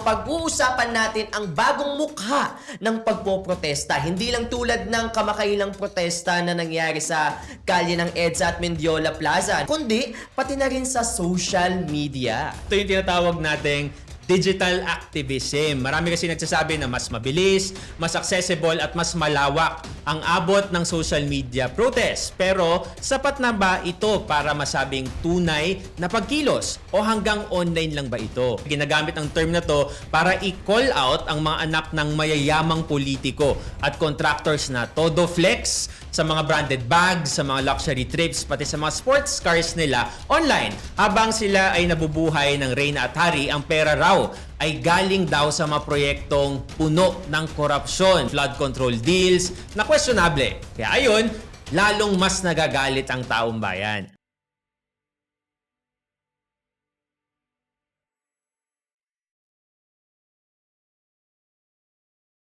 Pag-uusapan natin ang bagong mukha ng pagpoprotesta. Hindi lang tulad ng kamakailang protesta na nangyari sa kalye ng EDSA at Mendiola Plaza, kundi pati na rin sa social media. Ito yung tinatawag nating digital activism. Marami kasi nagsasabi na mas mabilis, mas accessible at mas malawak ang abot ng social media protest. Pero sapat na ba ito para masabing tunay na pagkilos o hanggang online lang ba ito? Ginagamit ang term na to para i-call out ang mga anak ng mayayamang politiko at contractors na todo flex sa mga branded bags, sa mga luxury trips, pati sa mga sports cars nila online. Habang sila ay nabubuhay ng Reyna at Hari, ang pera raw ay galing daw sa mga proyektong puno ng korupsyon, flood control deals na questionable. Kaya ayun, lalong mas nagagalit ang taong bayan.